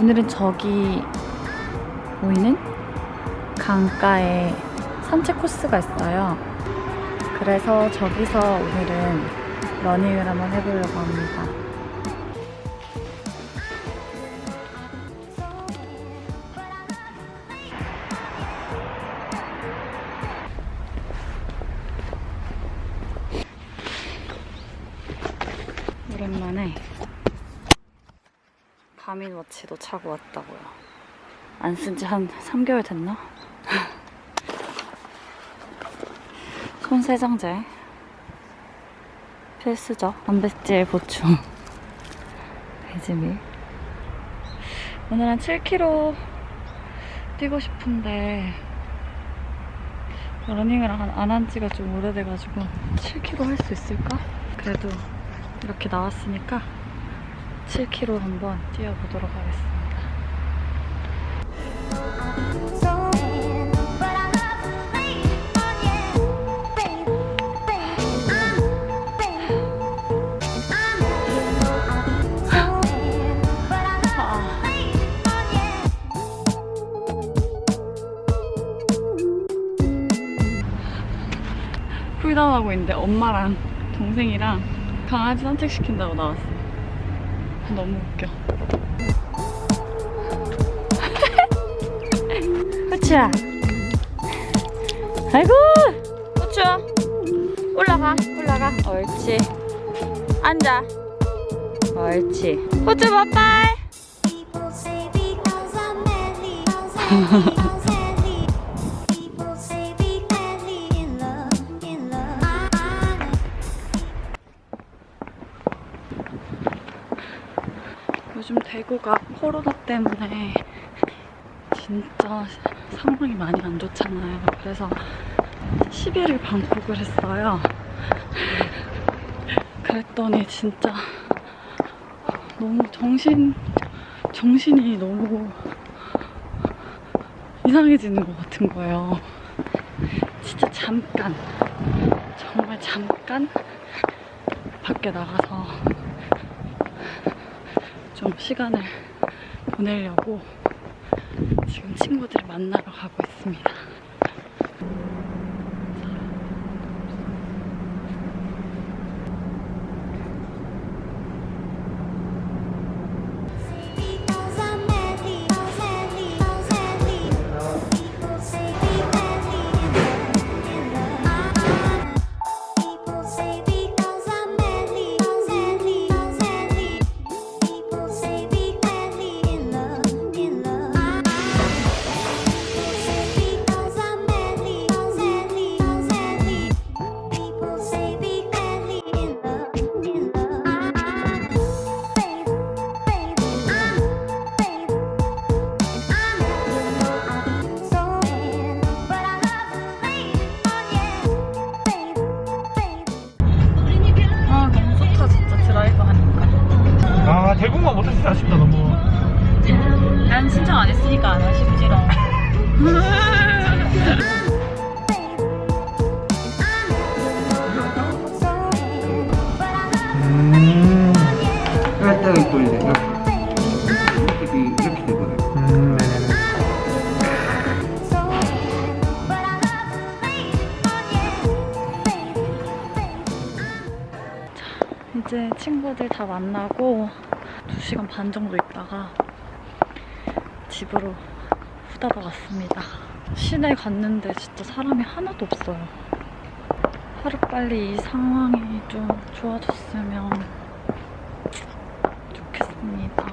오늘은 저기 보이는 강가에 산책 코스가 있어요. 그래서 저기서 오늘은 러닝을 한번 해보려고 합니다. 오랜만에 가민워치도 차고 왔다고요. 안 쓴 지 한 3개월 됐나? 손세정제 필수죠. 단백질 보충 배지밀 오늘 한 7km 뛰고 싶은데 러닝을 안 한 지가 좀 오래돼가지고 7km 할 수 있을까? 그래도 이렇게 나왔으니까 7km 한번 뛰어보도록 하겠습니다. 아, 쿨다운하고 있는데 엄마랑 동생이랑 강아지 산책시킨다고 나왔어요. 너무 웃겨. 후추야. 아이고! 후추! 올라가, 올라가. 옳지. 앉아. 옳지. 후추 빠빠이! 대구가 코로나 때문에 진짜 상황이 많이 안 좋잖아요. 그래서 10일을 방콕을 했어요. 그랬더니 진짜 너무 정신, 정신이 너무 이상해지는 것 같은 거예요. 진짜 잠깐, 정말 잠깐 밖에 나가서 좀 시간을 보내려고 지금 친구들 만나러 가고 있습니다. 대구만 못했어 아쉽다 너무 난 신청 안 했으니까 안 아쉽지롱. 음, 이렇게 이렇게, 이렇게 되거든요. 음 네네네 이제 친구들 다 만나고 2시간 반 정도 있다가 집으로 후다닥 왔습니다. 시내 갔는데 진짜 사람이 하나도 없어요. 하루빨리 이 상황이 좀 좋아졌으면 좋겠습니다.